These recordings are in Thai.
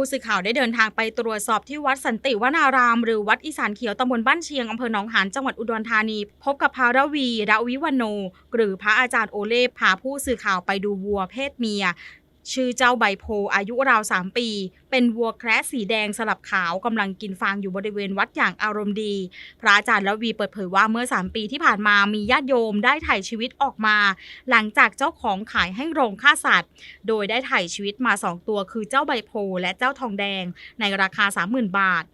ผู้สื่อข่าวได้เดินทางไปตรวจสอบที่วัดสันติวนาราม หรือวัดอีสานเขียวตำบลบ้านเชียงอำเภอหนองหานจังหวัดอุดรธานี พบกับพระระวีระวิวันโน หรือพระอาจารย์โอเล่พาผู้สื่อข่าวไปดูวัวเพศเมีย ชื่อเจ้าใบโพอายุราว 3 ปี เป็นวัวแคระสีแดงสลับขาวกำลังกินฟางอยู่บริเวณวัดอย่างอารมณ์ดี พระอาจารย์ละวีเปิดเผยว่าเมื่อ 3 ปีที่ผ่านมามีญาติโยมได้ถ่ายชีวิตออกมา หลังจากเจ้าของขายให้โรงฆ่าสัตว์ โดยได้ถ่ายชีวิตมา 2 ตัวคือเจ้าใบโพและเจ้าทองแดง ในราคา 30,000 บาท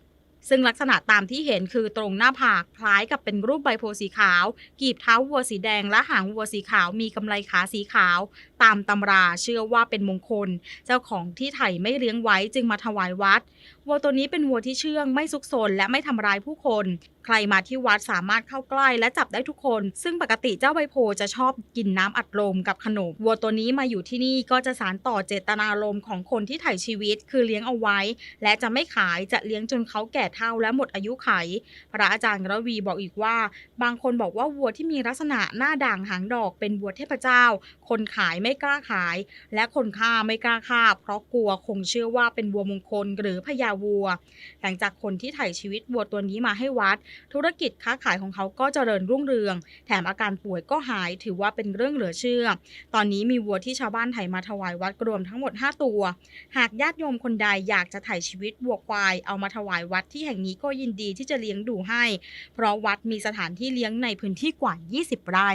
ซึ่งลักษณะตามที่เห็นคือตรงหน้าผากคล้ายกับเป็นรูปใบโพสีขาว กีบเท้าวัวสีแดงและหางวัวสีขาวมีกำไลขาสีขาว ตามตำราเชื่อว่าเป็นมงคล เจ้าของที่ไถ่ไม่เลี้ยงไว้จึงมาถวายวัด วัวตัวนี้เป็นวัวที่เชื่องไม่ซุกซนและไม่ทำร้ายผู้คน ใครมาที่วัดสามารถเข้าใกล้และจับได้ทุกคน ซึ่งปกติเจ้าใบโพจะชอบกินน้ำอัดลมกับขนม วัวตัวนี้มาอยู่ที่นี่ก็จะสารต่อเจตนารมณ์ของคนที่ไถ่ชีวิต คือเลี้ยงเอาไว้ และจะไม่ขายจะเลี้ยงจนเขาแก่เฒ่าและหมดอายุไข พระอาจารย์ระวีบอกอีกว่า บางคนบอกว่าวัวที่มีลักษณะหน้าด่างหางดอกเป็นวัวเทพเจ้า คนขายไม่กล้าขาย และคนฆ่าไม่กล้าฆ่า เพราะกลัวคงเชื่อว่าเป็นวัวมงคลหรือพญาวัว หลังจากคนที่ถ่ายชีวิตวัวตัวนี้มาให้วัด ธุรกิจค้าขายของเขาก็เจริญรุ่งเรือง แถมอาการป่วยก็หายถือว่าเป็นเรื่องเหลือเชื่อ ตอนนี้มีวัวที่ชาวบ้านไถ่มาถวายวัดรวมทั้งหมด 5 ตัว หากญาติโยมคนใดอยากจะถ่ายชีวิตวัวควายเอามาถวายวัดที่แห่งนี้ก็ยินดีที่จะเลี้ยงดูให้ เพราะวัดมีสถานที่เลี้ยงในพื้นที่กว่า 20 ไร่